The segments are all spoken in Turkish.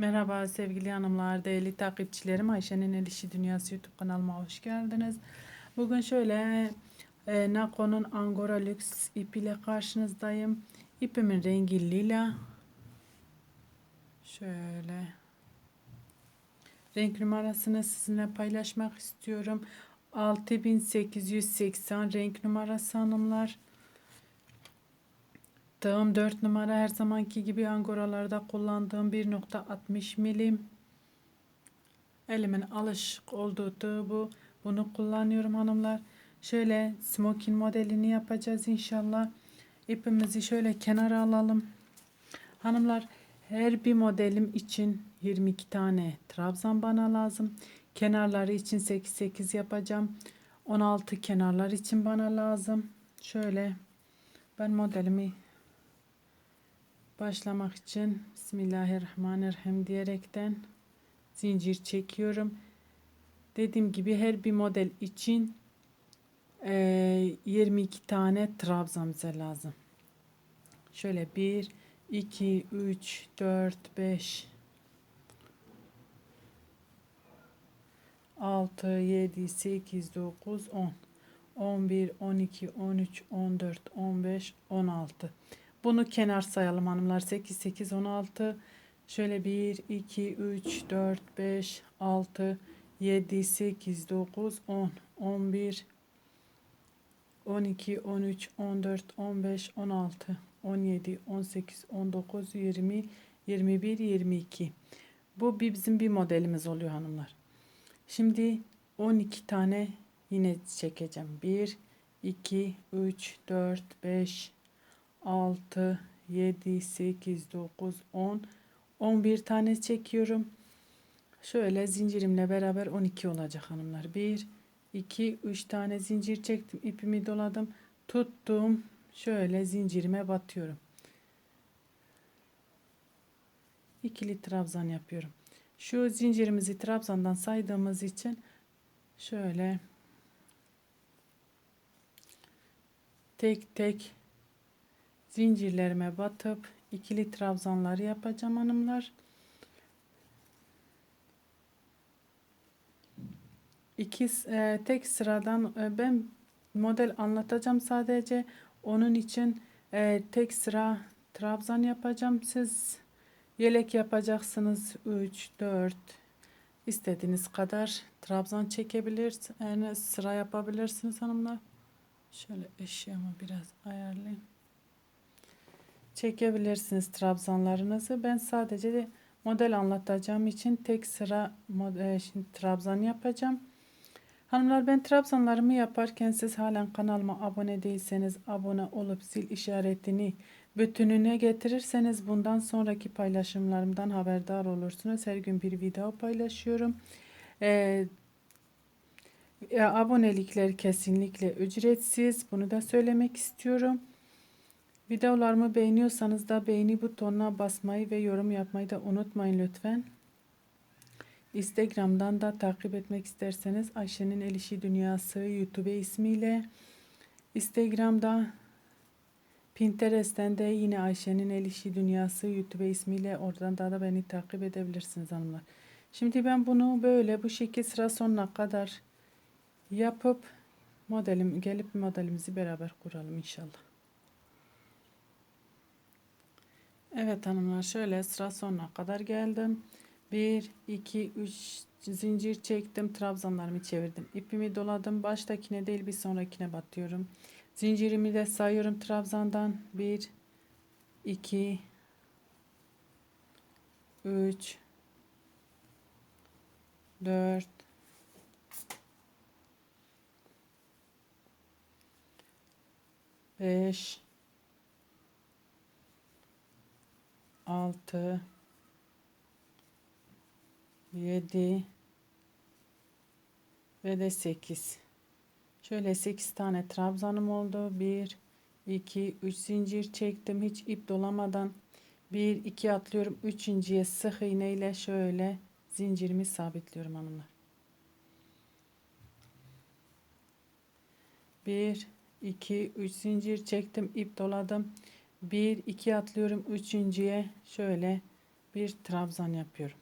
Merhaba sevgili hanımlar, değerli takipçilerim. Ayşe'nin El İşi Dünyası YouTube kanalıma hoş geldiniz. Bugün şöyle e, Nako'nun Angora Lüks ipiyle karşınızdayım. İpimin rengi lila. Şöyle renk numarasını sizinle paylaşmak istiyorum. 6880 renk numarası hanımlar. Tığım 4 numara her zamanki gibi angoralarda kullandığım 1.60 milim. Elimin alışık olduğu bu. Bunu kullanıyorum hanımlar. Şöyle smoking modelini yapacağız inşallah. İpimizi şöyle kenara alalım. Hanımlar her bir modelim için 22 tane trabzan bana lazım. Kenarları için 8-8 yapacağım. 16 kenarlar için bana lazım. Şöyle ben modelimi başlamak için Bismillahirrahmanirrahim diyerekten zincir çekiyorum. Dediğim gibi her bir model için e, 22 tane trabzan bize lazım. Şöyle 1, 2, 3, 4, 5, 6, 7, 8, 9, 10, 11, 12, 13, 14, 15, 16. Bunu kenar sayalım hanımlar. 8, 8, 16. Şöyle 1, 2, 3, 4, 5, 6, 7, 8, 9, 10, 11, 12, 13, 14, 15, 16, 17, 18, 19, 20, 21, 22. Bu bizim bir modelimiz oluyor hanımlar. Şimdi 12 tane yine çekeceğim. 1, 2, 3, 4, 5, 6, 7, 8, 9, 10, 11 tane çekiyorum. Şöyle zincirimle beraber 12 olacak hanımlar. 1, 2, 3 tane zincir çektim. ipimi doladım. Tuttum. Şöyle zincirime batıyorum. İkili trabzan yapıyorum. Şu zincirimizi trabzandan saydığımız için şöyle tek tek zincirlerime batıp ikili trabzanları yapacağım hanımlar. İki e, tek sıradan e, ben model anlatacağım sadece onun için e, tek sıra trabzan yapacağım. Siz yelek yapacaksınız 3 4 istediğiniz kadar trabzan çekebilirsiniz. Yani sıra yapabilirsiniz hanımlar. Şöyle eşyamı biraz ayarlayayım çekebilirsiniz trabzanlarınızı. Ben sadece de model anlatacağım için tek sıra model, şimdi trabzan yapacağım. Hanımlar ben trabzanlarımı yaparken siz halen kanalıma abone değilseniz abone olup zil işaretini bütününe getirirseniz bundan sonraki paylaşımlarımdan haberdar olursunuz. Her gün bir video paylaşıyorum. Ee, abonelikler kesinlikle ücretsiz. Bunu da söylemek istiyorum. Videolarımı beğeniyorsanız da beğeni butonuna basmayı ve yorum yapmayı da unutmayın lütfen. Instagram'dan da takip etmek isterseniz Ayşe'nin El İşi Dünyası YouTube ismiyle Instagram'da Pinterest'ten de yine Ayşe'nin El İşi Dünyası YouTube ismiyle oradan da, da beni takip edebilirsiniz hanımlar. Şimdi ben bunu böyle bu şekilde sıra sonuna kadar yapıp modelim gelip modelimizi beraber kuralım inşallah. Evet hanımlar şöyle sıra sonuna kadar geldim. 1, 2, 3 zincir çektim. Trabzanlarımı çevirdim. İpimi doladım. Baştakine değil bir sonrakine batıyorum. Zincirimi de sayıyorum trabzandan. 1, 2, 3, 4, 5, 6 7 ve de 8 şöyle 8 tane trabzanım oldu. 1 2 3 zincir çektim. Hiç ip dolamadan 1 2 atlıyorum. Üçüncüye sık iğne ile şöyle zincirimi sabitliyorum hanımlar. 1 2 3 zincir çektim. İp doladım 1 2 atlıyorum. Üçüncüye şöyle bir trabzan yapıyorum.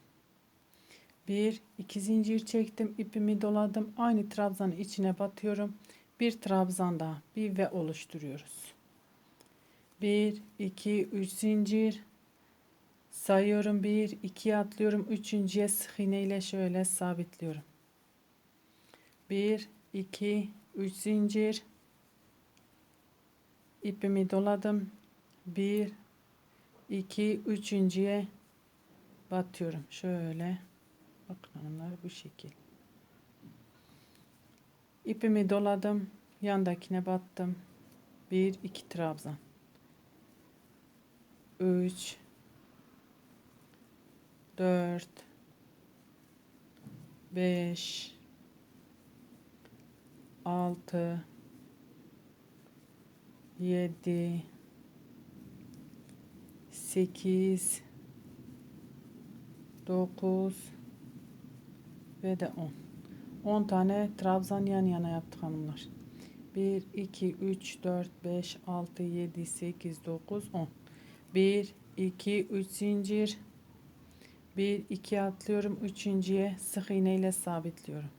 Bir iki zincir çektim. İpimi doladım. Aynı trabzanın içine batıyorum. Bir trabzan daha. Bir ve oluşturuyoruz. 1 2 3 zincir sayıyorum. 1 2 atlıyorum. Üçüncüye sık iğne ile şöyle sabitliyorum. 1 2 3 zincir. İpimi doladım 1 2 üçüncüye batıyorum. Şöyle. Bakın hanımlar bu şekil. İpimi doladım yandakine battım. 1 2 trabzan. 3 4 5 6 7 8 9 ve de 10 10 tane trabzan yan yana yaptık hanımlar. 1 2 3 4 5 6 7 8 9 10 1 2 3 zincir. 1 2 atlıyorum üçüncüye sık iğne ile sabitliyorum.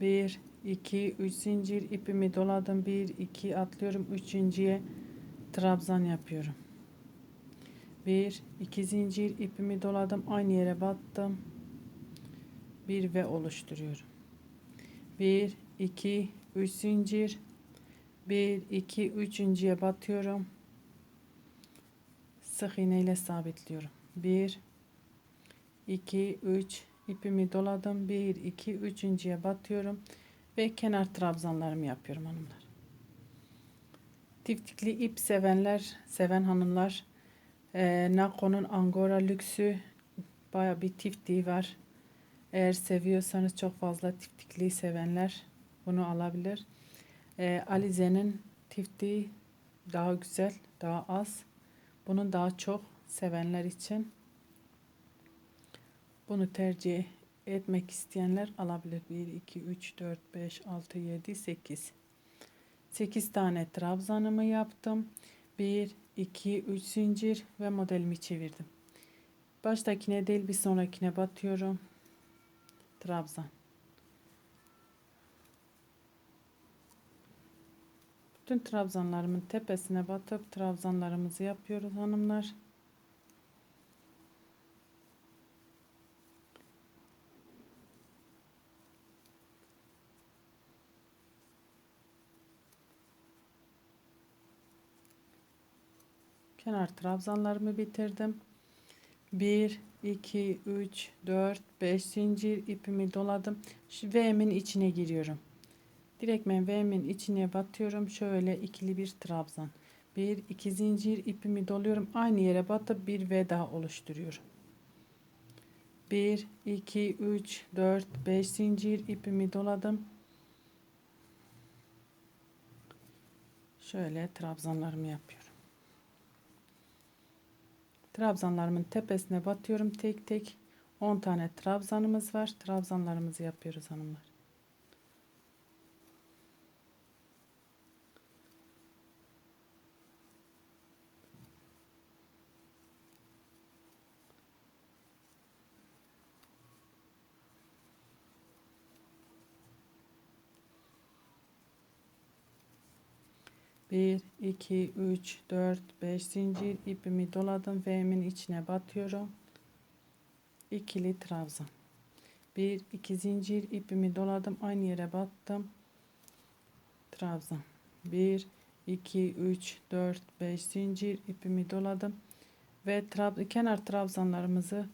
1 2 3 zincir ipimi doladım. 1 2 atlıyorum üçüncüye trabzan yapıyorum. 1 2 zincir ipimi doladım aynı yere battım. Bir ve oluşturuyorum. 1 2 3 zincir. 1 2 üçüncüye batıyorum. Sık iğne ile sabitliyorum. 1 2 3 ipimi doladım. 1 2 üçüncüye batıyorum ve kenar trabzanlarımı yapıyorum hanımlar tiftikli ip sevenler seven hanımlar e, Nako'nun Angora lüksü baya bir tiftiği var eğer seviyorsanız çok fazla tiftikli sevenler bunu alabilir e, Alize'nin tiftiği daha güzel daha az bunun daha çok sevenler için bunu tercih etmek isteyenler alabilir. 1, 2, 3, 4, 5, 6, 7, 8. 8 tane trabzanımı yaptım. 1, 2, 3 zincir ve modelimi çevirdim. Baştakine değil bir sonrakine batıyorum. Trabzan. Bütün trabzanlarımın tepesine batıp trabzanlarımızı yapıyoruz hanımlar. Kenar trabzanlarımı bitirdim. 1 2 3 4 5 zincir ipimi doladım. V'min içine giriyorum. Direktmen V'min içine batıyorum. Şöyle ikili bir trabzan. 1 2 zincir ipimi doluyorum. Aynı yere batıp bir V daha oluşturuyorum. 1 2 3 4 5 zincir ipimi doladım. Şöyle trabzanlarımı yapıyorum. Trabzanlarımın tepesine batıyorum tek tek. 10 tane trabzanımız var. Trabzanlarımızı yapıyoruz hanımlar. Bir, iki, üç, dört, beş zincir ipimi doladım. V'min içine batıyorum. İkili trabzan. Bir, iki zincir ipimi doladım. Aynı yere battım. Trabzan. Bir, iki, üç, dört, beş zincir ipimi doladım. Ve trab kenar trabzanlarımızı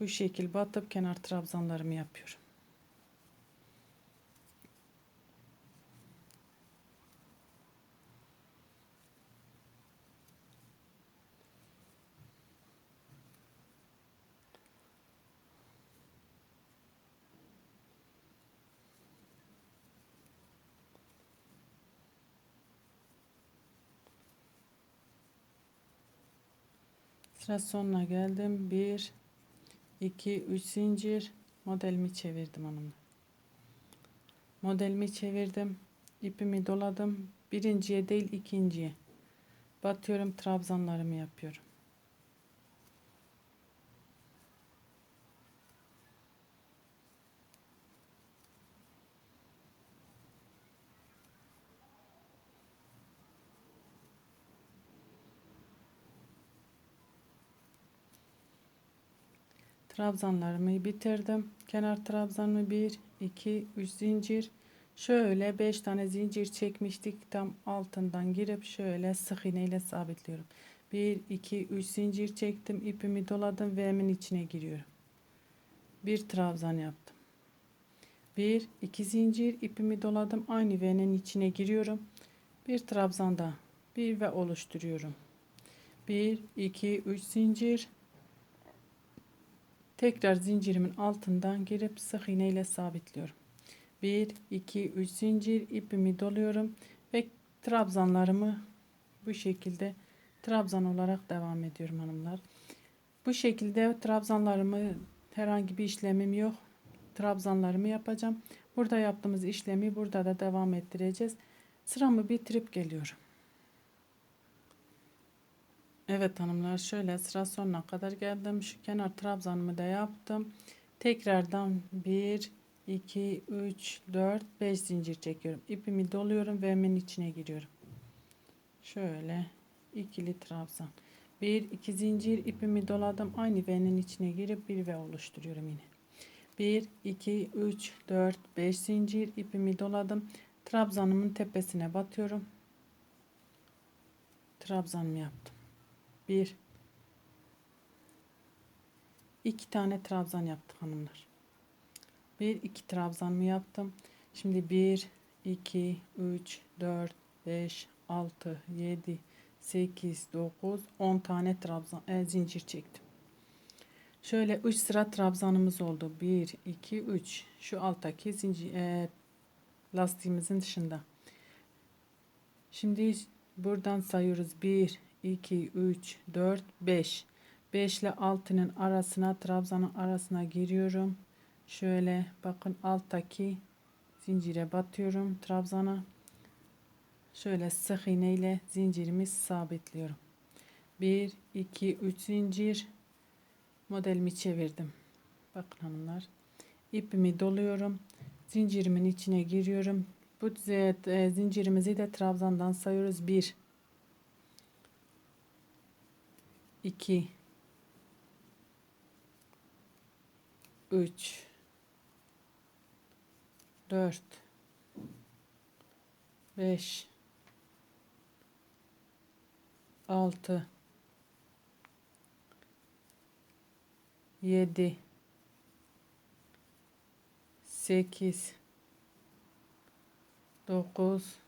bu şekil batıp kenar trabzanlarımı yapıyorum. Sıra sonuna geldim. 1 2 3 zincir modelimi çevirdim hanımlar. Modelimi çevirdim. ipimi doladım. Birinciye değil ikinciye. Batıyorum trabzanlarımı yapıyorum. Trabzanlarımı bitirdim. Kenar trabzanımı 1, 2, 3 zincir. Şöyle 5 tane zincir çekmiştik. Tam altından girip şöyle sık iğne sabitliyorum. 1, 2, 3 zincir çektim. ipimi doladım ve içine giriyorum. Bir trabzan yaptım. 1, 2 zincir ipimi doladım. Aynı V'nin içine giriyorum. Bir trabzan daha. Bir ve oluşturuyorum. 1, 2, 3 zincir. Tekrar zincirimin altından girip sık iğne ile sabitliyorum. 1, 2, 3 zincir ipimi doluyorum ve trabzanlarımı bu şekilde trabzan olarak devam ediyorum hanımlar. Bu şekilde trabzanlarımı herhangi bir işlemim yok. Trabzanlarımı yapacağım. Burada yaptığımız işlemi burada da devam ettireceğiz. Sıramı bitirip geliyorum. Evet hanımlar şöyle sıra sonuna kadar geldim. Şu kenar trabzanımı da yaptım. Tekrardan 1, 2, 3, 4, 5 zincir çekiyorum. İpimi doluyorum ve hemen içine giriyorum. Şöyle ikili trabzan. 1, 2 zincir ipimi doladım. Aynı V'nin içine girip bir V oluşturuyorum yine. 1, 2, 3, 4, 5 zincir ipimi doladım. Trabzanımın tepesine batıyorum. Trabzanımı yaptım. 1 2 tane trabzan yaptık hanımlar. 1 2 trabzanımı yaptım. Şimdi 1 2 3 4 5 6 7 8 9 10 tane trabzan e, zincir çektim. Şöyle 3 sıra trabzanımız oldu. 1 2 3 şu alttaki zincir e, lastiğimizin dışında. Şimdi buradan sayıyoruz. 1 2 3 4 5 5 ile 6'nın arasına trabzanın arasına giriyorum. Şöyle bakın alttaki zincire batıyorum trabzana. Şöyle sık iğne ile zincirimi sabitliyorum. 1 2 3 zincir modelimi çevirdim. Bakın hanımlar. ipimi doluyorum. Zincirimin içine giriyorum. Bu e, zincirimizi de trabzandan sayıyoruz. 1 2 3 4 5 6 7 8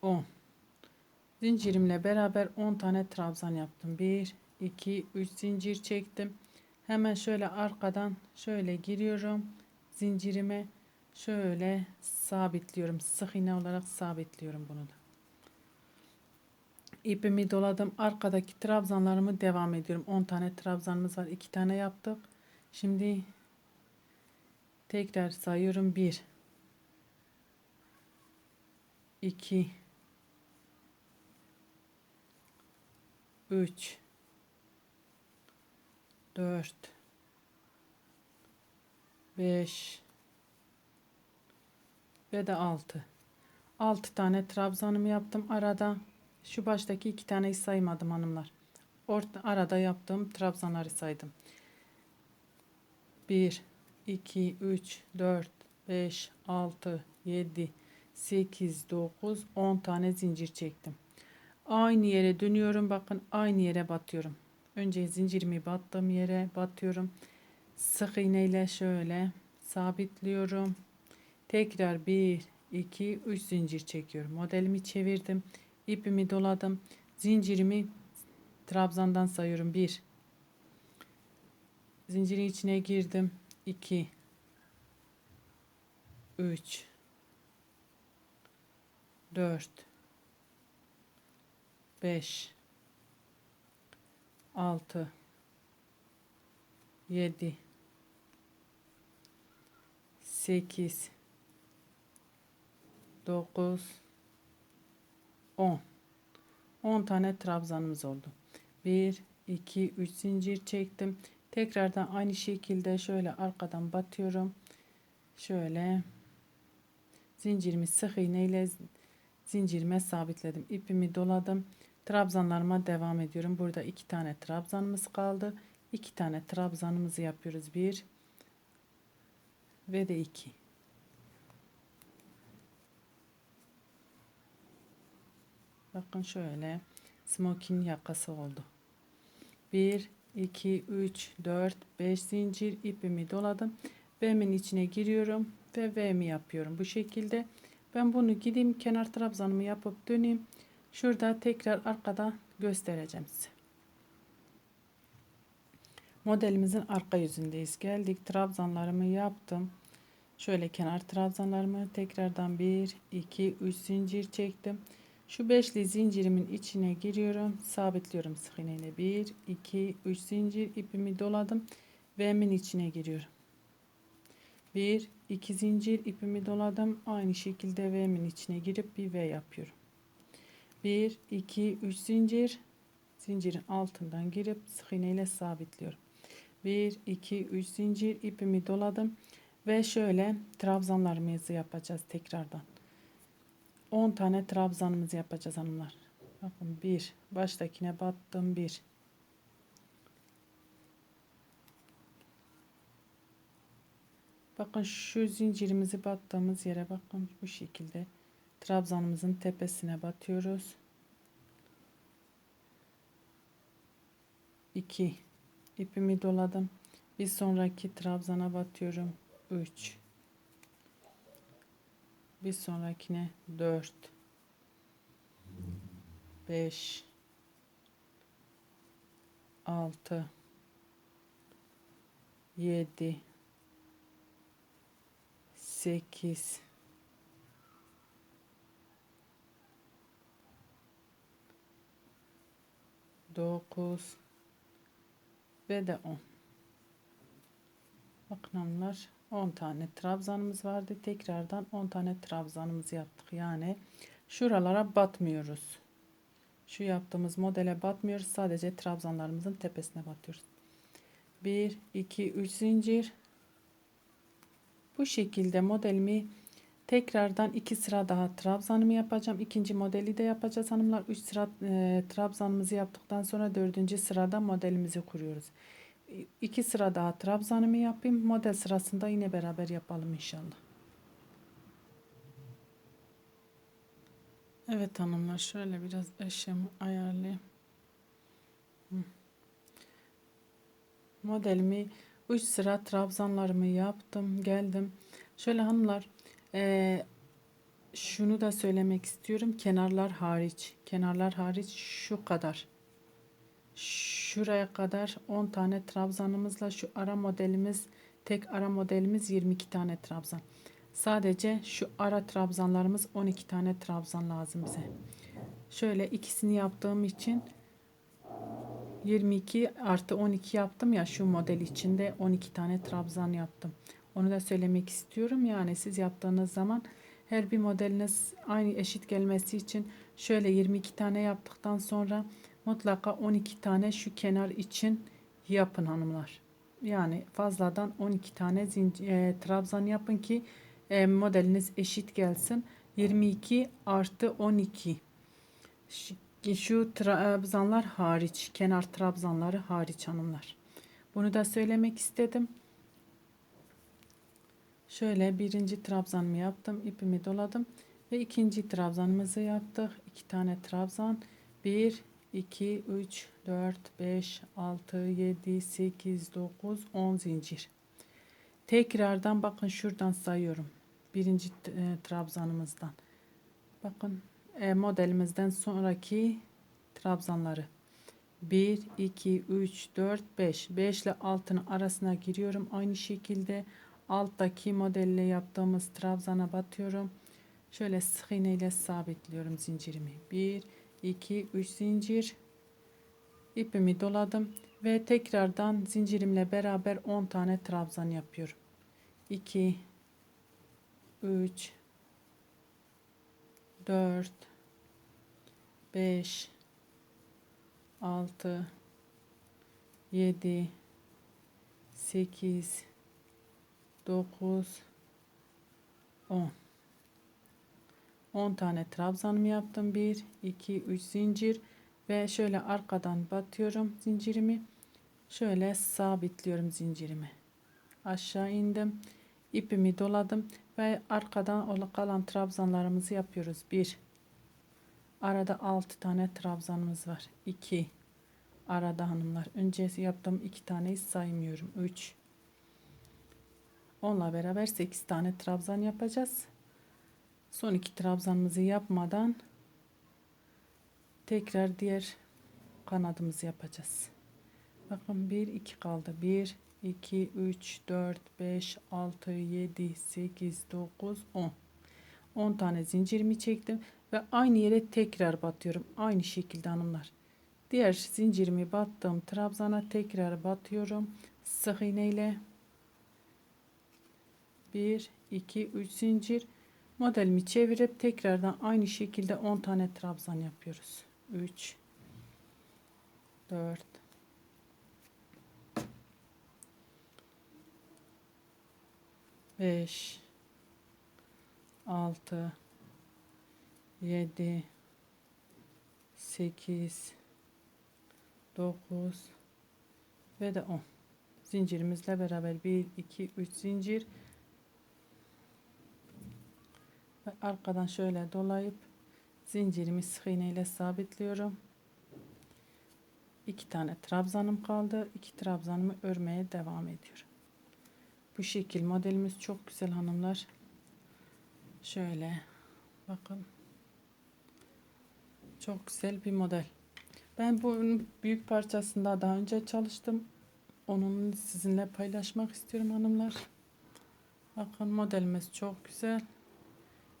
9 10 Zincirimle beraber 10 tane trabzan yaptım. 1 2 3 zincir çektim. Hemen şöyle arkadan şöyle giriyorum. Zincirime şöyle sabitliyorum. Sık iğne olarak sabitliyorum bunu da. İpimi doladım. Arkadaki trabzanlarımı devam ediyorum. 10 tane trabzanımız var. 2 tane yaptık. Şimdi tekrar sayıyorum. 1 2 3 4 5 ve de 6 6 tane trabzanımı yaptım arada. Şu baştaki iki taneyi saymadım hanımlar. Orta arada yaptığım trabzanları saydım. 1 2 3 4 5 6 7 8 9 10 tane zincir çektim aynı yere dönüyorum. Bakın aynı yere batıyorum. Önce zincirimi battığım yere batıyorum. Sık iğne ile şöyle sabitliyorum. Tekrar 1 2 3 zincir çekiyorum. Modelimi çevirdim. İpimi doladım. Zincirimi trabzandan sayıyorum. 1 zincirin içine girdim. 2 3 4 5 6 7 8 9 10 10 tane trabzanımız oldu. 1 2 3 zincir çektim. Tekrardan aynı şekilde şöyle arkadan batıyorum. Şöyle zincirimi sık iğne ile zincirime sabitledim. İpimi doladım. Trabzanlarıma devam ediyorum. Burada iki tane trabzanımız kaldı. iki tane trabzanımızı yapıyoruz. Bir ve de iki. Bakın şöyle smokin yakası oldu. 1 2 3 4 5 zincir ipimi doladım. V'min içine giriyorum ve V'mi yapıyorum. Bu şekilde ben bunu gideyim kenar trabzanımı yapıp döneyim. Şurada tekrar arkada göstereceğim size. Modelimizin arka yüzündeyiz. Geldik trabzanlarımı yaptım. Şöyle kenar trabzanlarımı tekrardan 1 2 3 zincir çektim. Şu beşli zincirimin içine giriyorum. Sabitliyorum sık iğneyle. 1, 2, 3 zincir ipimi doladım. V'min içine giriyorum. 1, 2 zincir ipimi doladım. Aynı şekilde V'min içine girip bir V yapıyorum. 1, 2, 3 zincir. Zincirin altından girip sık iğneyle sabitliyorum. 1, 2, 3 zincir ipimi doladım. Ve şöyle trabzanlarımızı yapacağız tekrardan. 10 tane trabzanımızı yapacağız hanımlar. Bakın bir baştakine battım bir. Bakın şu zincirimizi battığımız yere bakın bu şekilde trabzanımızın tepesine batıyoruz. 2 ipimi doladım. Bir sonraki trabzana batıyorum. 3 bir sonrakine 4 5 6 7 8 9 ve de 10 bakın hanımlar 10 tane trabzanımız vardı. Tekrardan 10 tane trabzanımızı yaptık. Yani şuralara batmıyoruz. Şu yaptığımız modele batmıyoruz. Sadece trabzanlarımızın tepesine batıyoruz. 1, 2, 3 zincir. Bu şekilde modelimi tekrardan 2 sıra daha trabzanımı yapacağım. İkinci modeli de yapacağız hanımlar. 3 sıra e, trabzanımızı yaptıktan sonra dördüncü sırada modelimizi kuruyoruz iki sıra daha trabzanımı yapayım. Model sırasında yine beraber yapalım inşallah. Evet hanımlar şöyle biraz eşyamı ayarlayayım. Modelimi 3 sıra trabzanlarımı yaptım. Geldim. Şöyle hanımlar e, şunu da söylemek istiyorum. Kenarlar hariç. Kenarlar hariç şu kadar şuraya kadar 10 tane trabzanımızla şu ara modelimiz tek ara modelimiz 22 tane trabzan. Sadece şu ara trabzanlarımız 12 tane trabzan lazım bize. Şöyle ikisini yaptığım için 22 artı 12 yaptım ya şu model içinde 12 tane trabzan yaptım. Onu da söylemek istiyorum. Yani siz yaptığınız zaman her bir modeliniz aynı eşit gelmesi için şöyle 22 tane yaptıktan sonra mutlaka 12 tane şu kenar için yapın hanımlar. Yani fazladan 12 tane zincir, e, trabzan yapın ki e, modeliniz eşit gelsin. 22 artı 12 şu, şu trabzanlar hariç kenar trabzanları hariç hanımlar. Bunu da söylemek istedim. Şöyle birinci trabzanımı yaptım. ipimi doladım. Ve ikinci trabzanımızı yaptık. iki tane trabzan. Bir 2, 3, 4, 5, 6, 7, 8, 9, 10 zincir. Tekrardan bakın şuradan sayıyorum. Birinci e, trabzanımızdan. Bakın e, modelimizden sonraki trabzanları. 1, 2, 3, 4, 5. 5 ile altının arasına giriyorum. Aynı şekilde alttaki modelle yaptığımız trabzana batıyorum. Şöyle sık iğne ile sabitliyorum zincirimi. 1, 2 3 zincir ipimi doladım ve tekrardan zincirimle beraber 10 tane trabzan yapıyorum 2 3 4 5 6 7 8 9 10 10 tane trabzanımı yaptım. 1, 2, 3 zincir ve şöyle arkadan batıyorum zincirimi. Şöyle sabitliyorum zincirimi. Aşağı indim. ipimi doladım ve arkadan kalan trabzanlarımızı yapıyoruz. 1 Arada 6 tane trabzanımız var. 2 Arada hanımlar. Önce yaptığım 2 taneyi saymıyorum. 3 Onunla beraber 8 tane trabzan yapacağız. Son iki trabzanımızı yapmadan tekrar diğer kanadımızı yapacağız. Bakın 1 2 kaldı. 1 2 3 4 5 6 7 8 9 10. 10 tane zincirimi çektim ve aynı yere tekrar batıyorum. Aynı şekilde hanımlar. Diğer zincirimi battım. Trabzana tekrar batıyorum. Sık iğne ile 1 2 3 zincir. Modelimi çevirip tekrardan aynı şekilde 10 tane trabzan yapıyoruz. 3 4 5 6 7 8 9 ve de 10 zincirimizle beraber 1 2 3 zincir ve arkadan şöyle dolayıp zincirimi sık iğne ile sabitliyorum. 2 tane trabzanım kaldı. 2 trabzanımı örmeye devam ediyorum. Bu şekil modelimiz çok güzel hanımlar. Şöyle bakın. Çok güzel bir model. Ben bunun büyük parçasında daha önce çalıştım. Onun sizinle paylaşmak istiyorum hanımlar. Bakın modelimiz çok güzel.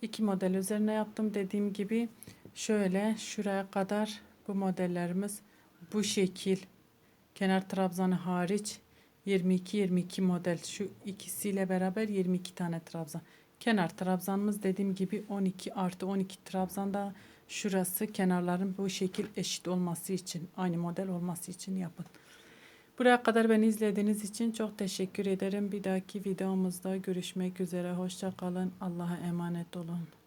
İki model üzerine yaptım. Dediğim gibi şöyle şuraya kadar bu modellerimiz bu şekil. Kenar trabzanı hariç 22-22 model şu ikisiyle beraber 22 tane trabzan. Kenar trabzanımız dediğim gibi 12 artı 12 trabzanda şurası kenarların bu şekil eşit olması için aynı model olması için yapın. Buraya kadar beni izlediğiniz için çok teşekkür ederim. Bir dahaki videomuzda görüşmek üzere. Hoşça kalın. Allah'a emanet olun.